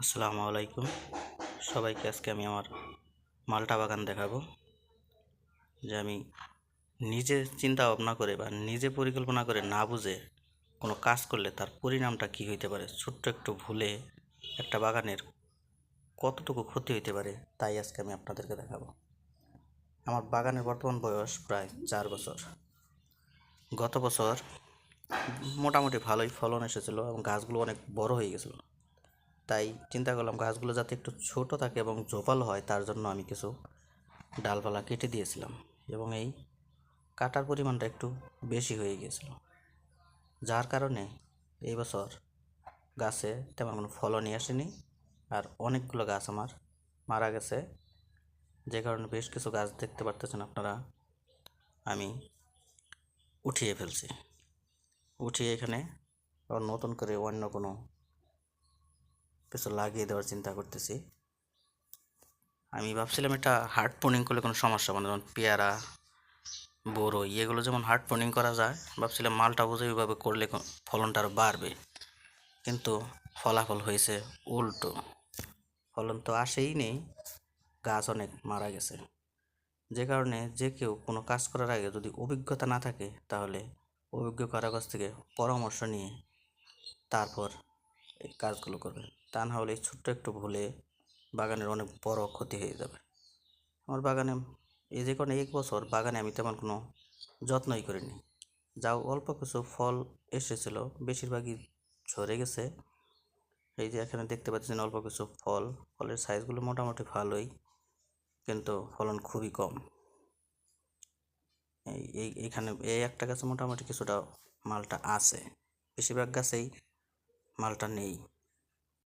আসসালামু আলাইকুম। সবাইকে আজকে আমি আমার মালটা বাগান দেখাবো। যে আমি নিজে চিন্তা ভাবনা করে বা নিজে পরিকল্পনা করে না বুঝে কোনো কাজ করলে তার পরিণামটা কী হইতে পারে, ছোট্ট একটু ভুলে একটা বাগানের কতটুকু ক্ষতি হইতে পারে, তাই আজকে আমি আপনাদেরকে দেখাবো। আমার বাগানের বর্তমান বয়স প্রায় চার বছর। গত বছর মোটামুটি ভালোই ফলন এসেছিল এবং গাছগুলো অনেক বড় হয়ে গেছিল। তাই চিন্তা করলাম গাছগুলো যাতে একটু ছোট থাকে এবং ঝোপালো হয়, তার জন্য আমি কিছু ডালপালা কেটে দিয়েছিলাম এবং এই কাটার পরিমাণটা একটু বেশি হয়ে গিয়েছিল। যার কারণে এই বছর গাছে তেমন কোনো ফলনই আসেনি আর অনেকগুলো গাছ আমার মারা গেছে। যে কারণে বেশ কিছু গাছ দেখতে পারতেছেন আপনারা, আমি উঠিয়ে ফেলছি। উঠিয়ে এখানে নতুন করে অন্য কোনো কিছু লাগিয়ে দেওয়ার চিন্তা করতেছি। আমি ভাবছিলাম এটা হার্ড পোনিং করলে কোনো সমস্যা মানে যেমন পেয়ারা বড়ই এগুলো যেমন হার্ড পোনিং করা যায়, ভাবছিলাম মালটা বুঝে ওইভাবে করলে ফলনটা আরও বাড়বে। কিন্তু ফলাফল হয়েছে উল্টো। ফলন তো আসেই নেই, গাছ অনেক মারা গেছে। যে কারণে যে কেউ কোনো কাজ করার আগে যদি অভিজ্ঞতা না থাকে, তাহলে অভিজ্ঞ কারও কাছ থেকে পরামর্শ নিয়ে তারপর এই কাজগুলো করবে তা না হলে ছোট্ট একটু ভুলে বাগানের অনেক বড় ক্ষতি হয়ে যাবে। আমার বাগানে এই যে কোনো এক বছর বাগানে আমি তেমন কোনো যত্নই করিনি। যাও অল্প কিছু ফল এসেছিল, বেশিরভাগই ঝরে গেছে। এই যে এখানে দেখতে পাচ্ছেন অল্প কিছু ফল, ফলের সাইজগুলো মোটামুটি ভালোই, কিন্তু ফলন খুবই কম। এই- এইখানে এই একটা গাছে মোটামুটি কিছুটা মালটা আছে। বেশিরভাগ গাছেই মালটা নেই।